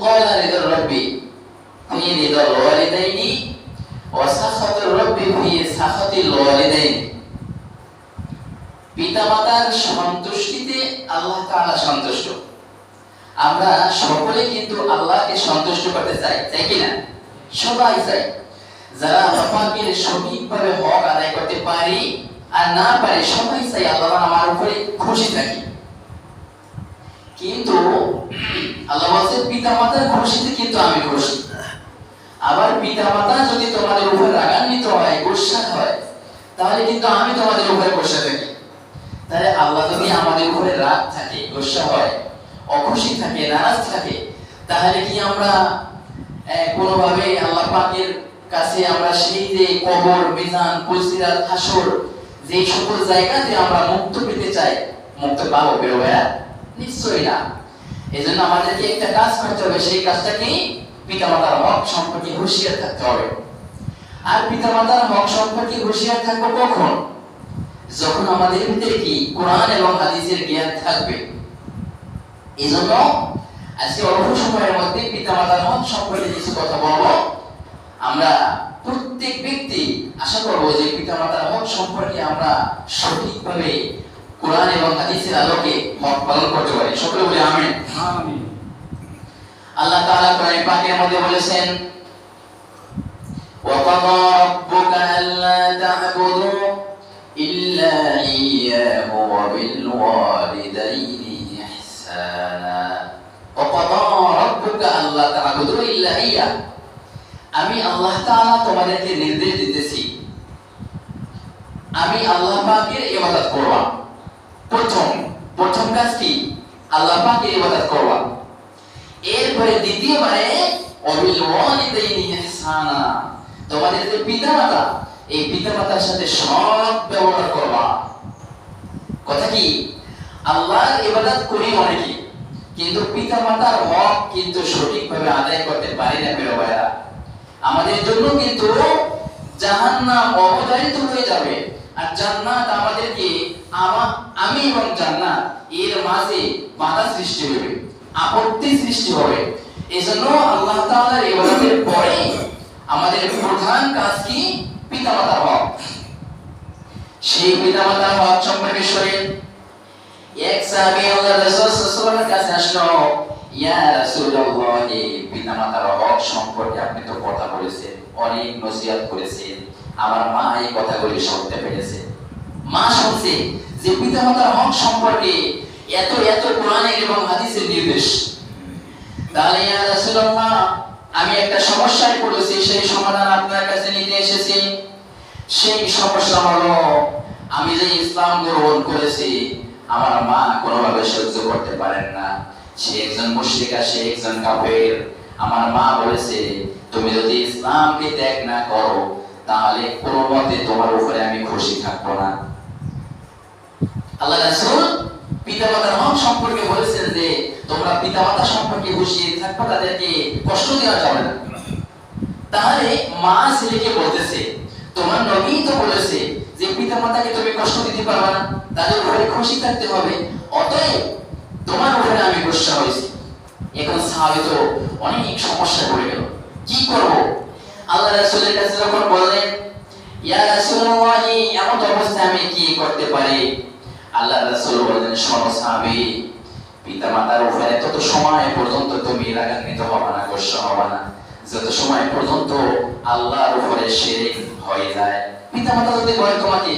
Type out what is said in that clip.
রাব্বি ফি রিদাল ওয়ালিদাইনি ওয়া সাখাতুর রাব্বি ফি সাখাতিল ওয়ালিদাইনি পিতামাতার সন্তুষ্টিতে আল্লাহ তাআলা সন্তুষ্ট আমরা সকলে কিন্তু আল্লাহকে সন্তুষ্ট করতে চাই চাই কি না সবাই চাই যারা আল্লাহ সঠিকভাবে হক আদায় করতে পারি আর না পারে সবাই চাই আল্লাহ আমার উপরে খুশি থাকি কিন্তু আল্লাহ বলছে পিতা মাতার খুশিতে কিন্তু আমি খুশি আবার পিতা মাতা যদি তোমাদের উপর রাগান্বিত হয় গুসা হয়, তাহলে কিন্তু আমি তোমাদের উপরে গুসা থাকি। তাহলে আল্লাহ যদি আমাদের উপরে রাগ থাকে গুসা হয়, অখুশি থাকে, নারাজ থাকে, তাহলে কি আমরা কোনোভাবে আল্লাহ পাকের কাছে আমরা সেই কবর, মিজান, কুলসিরাত, হাসর যে সকল জায়গাতে আমরা মুক্ত পেতে চাই, মুক্ত পাবো বেরোয়া নিশ্চয়ই না। এই জন্য আমাদেরকে একটা কাজ করতে হবে, সেই কাজটা কি পিতামাতার হক সম্পর্কে হুঁশিয়ার থাকতে হবে। আর পিতামাতার হক সম্পর্কে হুঁশিয়ার থাকব কখন? যখন আমাদের ভিতরে কি কোরআন এবং হাদিসের জ্ঞান থাকবে। এই জন্য আজকে অল্প সময়ের মধ্যে পিতামাতার হক সম্পর্কে কিছু কথা বলব। আমরা প্রত্যেক ব্যক্তি আশা করব যে পিতামাতার হক সম্পর্কে আমরা সঠিকভাবে কোরআন এবং হাদিসের আলোকে হক পালন করতে পারি সকলে বলে আমিন আমিন আল্লাহ তাআলা কোরআন পাকের মধ্যে বলেছেন وقضى ربك ألا تعبدوا إلا إياه وبالوالدين إحسانا وقضى ربك ألا تعبدوا إلا إياه আমি আল্লাহ তাআলা তোমাদেরকে নির্দেশ দিতেছি আমি আল্লাহ পাকের ইবাদত করবা প্রথম প্রথম কাজ কি? আল্লাহ পাকের ইবাদত করবা। এরপরে দ্বিতীয়বারে অবিল ওয়ালিদাইনি ইহসানা। তোমাদের যে পিতামাতা, এই পিতামাতার সাথে সৎ ব্যবহার করবা। কথা কি? আল্লাহর ইবাদত করি অনেকে কিন্তু পিতামাতার হক কিন্তু সঠিকভাবে আদায় করতে পারি না, প্রিয় ভাইরা আমাদের জন্য কিন্তু জাহান্নাম অবধারিত হয়ে যাবে। আর জান্নাত আমাদেরকে আমা- এবং জান্নাত এর মাঝে বাধা সৃষ্টি হবে, আপত্তি সৃষ্টি হবে। এজন্য আল্লাহ তাআলার ইবাদতের পরে আমাদের প্রধান কাজ কি? সেই সম্পর্কে এক সাহাবী রাসূল সাল্লাল্লাহু ইয়া রাসূলুল্লাহ পিতামাতার হক সম্পর্কে আপনি তো কথা বলেছেন, অনেক নসিহত করেছেন। আমার মা এই কথাগুলি শুনতে পেরেছে। যে হক সম্পর্কে এত এত এবং হাদিসের নির্দেশ। তাহলে আমি একটা সমস্যায় পড়েছি, সেই সমাধান আপনার কাছে নিতে এসেছি। সেই সমস্যা হলো, আমি যে ইসলাম গ্রহণ করেছি, আমার মা কোনোভাবে সহ্য করতে পারেন না। সে একজন মুশরিকা সে একজন কাফের। আমার মা বলেছে, তুমি যদি ইসলামকে ত্যাগ না করো, তাহলে কোনো মতে তোমার উপরে আমি খুশি থাকব না। আল্লাহ রাসূল পিতামাতার হক সম্পর্কে বলেছেন যে, তোমরা পিতামাতা সম্পর্কে হুঁশিয়ার থাকবে, তাদেরকে কষ্ট দেওয়া যাবে না। তাহলে মা ছেলেকে বলতেছে, তোমার নবী তো বলেছে যে, পিতামাতাকে তুমি কষ্ট দিতে পারবে না, তাদের উপরে খুশি থাকতে হবে, অতএব তোমার উপরে আমি গুসা হয়েছি। এখন সাহাবী তো অনেক সমস্যা পড়ে গেল। কি করব? আল্লাহ রাসূলের কাছে যখন বললেন, ইয়া রাসূলুল্লাহ, এমন অবস্থায় আমি কি করতে পারি? আল্লাহ রাসূল বলেন, শোনো সাহাবী পিতামাতার উপরে তত সময় পর্যন্ত তুমি রাগান্বিত হবে না গোস্ব হবে না, যত সময় পর্যন্ত আল্লাহর উপরে শিরক হয়ে যায়, পিতামাতা যদি বলে তোমাকে